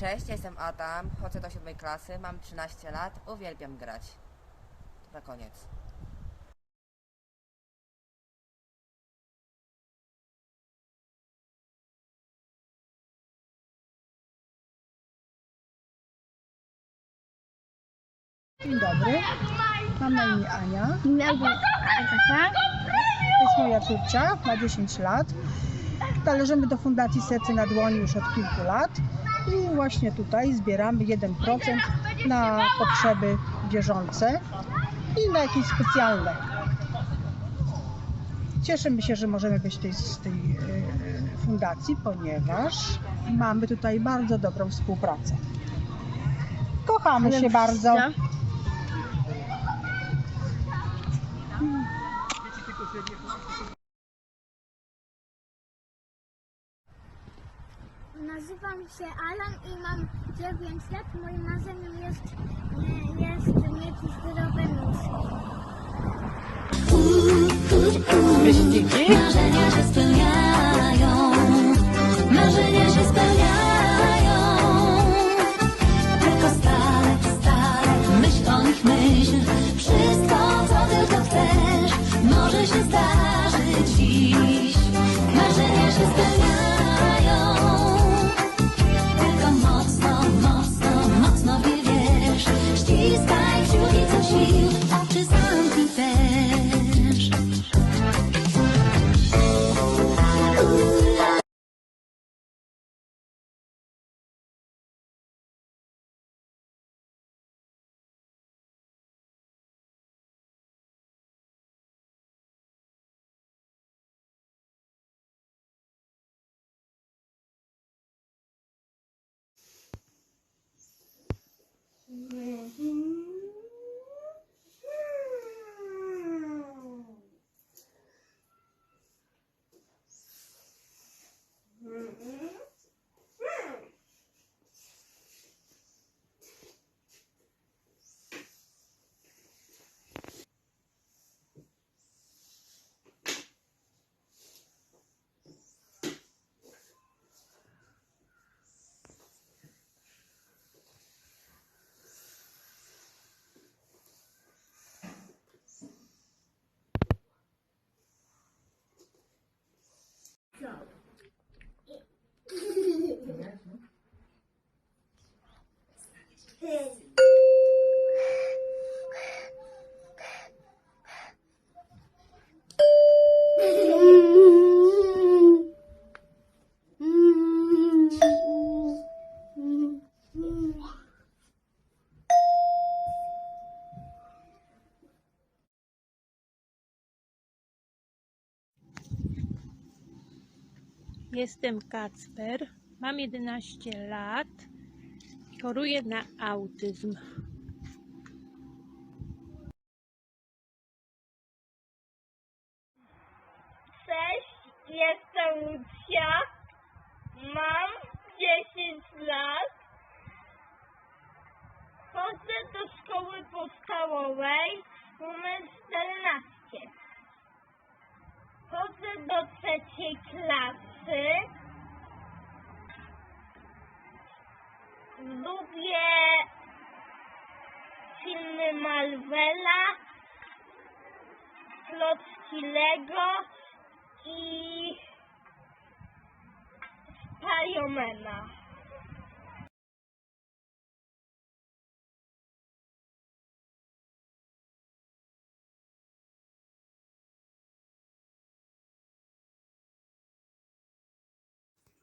Cześć, jestem Adam, chodzę do siódmej klasy, mam 13 lat, uwielbiam grać. Na koniec. Dzień dobry, mam na imię Ania. Agata. To jest moja córcia, ma 10 lat. Należymy do Fundacji Serce na Dłoni już od kilku lat i właśnie tutaj zbieramy 1% na potrzeby bieżące i na jakieś specjalne. Cieszymy się, że możemy być tej, z tej e, fundacji, ponieważ mamy tutaj bardzo dobrą współpracę. Kochamy się bardzo. Nazywam się Alan i mam 9 lat. Moim marzeniem jest, e, jest mieć zdrowe nóżki. Marzenia się spełniają, marzenia się spełniają. Tylko stale, stale, myśl o nich myśl. Wszystko, co tylko chcesz, może się zdarzyć dziś. Marzenia się spełniają. Paulista. Jestem Kacper, mam 11 lat i choruję na autyzm. Cześć, jestem Lucia. Mam 10 lat. Chodzę do szkoły podstawowej numer 14. Chodzę do trzeciej klasy. Lubię filmy Marvela, klocki Lego i Spajomena.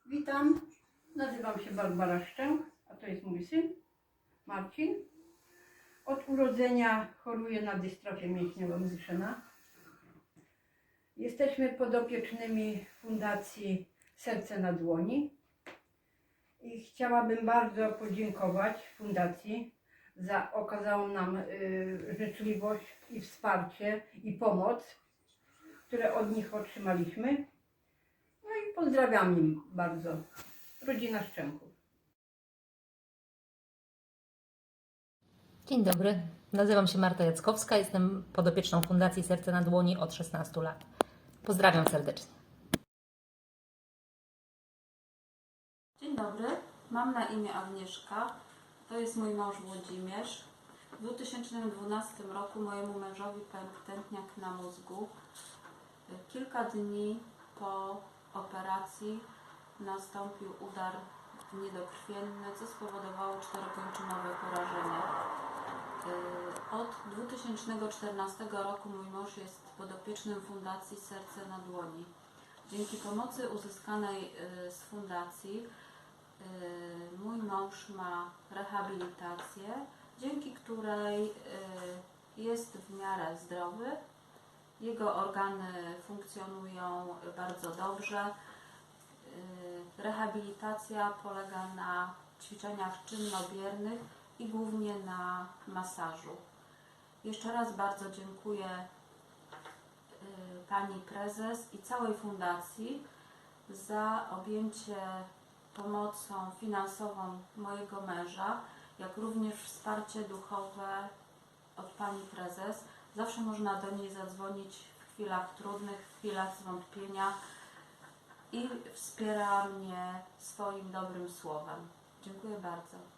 Witam, nazywam się Barbara Szczęch, a to jest mój syn Marcin. Od urodzenia choruje na dystrofię mięśniową Zyszyna. Jesteśmy podopiecznymi Fundacji Serce na Dłoni i chciałabym bardzo podziękować Fundacji za okazaną nam y, życzliwość i wsparcie i pomoc, które od nich otrzymaliśmy. Pozdrawiam im bardzo. Rodzina Szczęków. Dzień dobry, nazywam się Marta Jackowska, jestem podopieczną Fundacji Serce na Dłoni od 16 lat. Pozdrawiam serdecznie. Dzień dobry, Mam na imię Agnieszka. To jest mój mąż Włodzimierz. W 2012 roku mojemu mężowi pękł tętniak na mózgu. Kilka dni po operacji nastąpił udar niedokrwienny, co spowodowało czterokończynowe porażenie. Yy, Od 2014 roku mój mąż jest podopiecznym Fundacji Serce na Dłoni. Dzięki pomocy uzyskanej yy, z fundacji yy, mój mąż ma rehabilitację, dzięki której jest w miarę zdrowy. Jego organy funkcjonują bardzo dobrze. Yy, Rehabilitacja polega na ćwiczeniach czynno-biernych i głównie na masażu. Jeszcze raz bardzo dziękuję y, pani prezes i całej fundacji za objęcie pomocą finansową mojego męża, jak również wsparcie duchowe od pani prezes. Zawsze można do niej zadzwonić w chwilach trudnych, w chwilach zwątpienia i wspiera mnie swoim dobrym słowem. Dziękuję bardzo.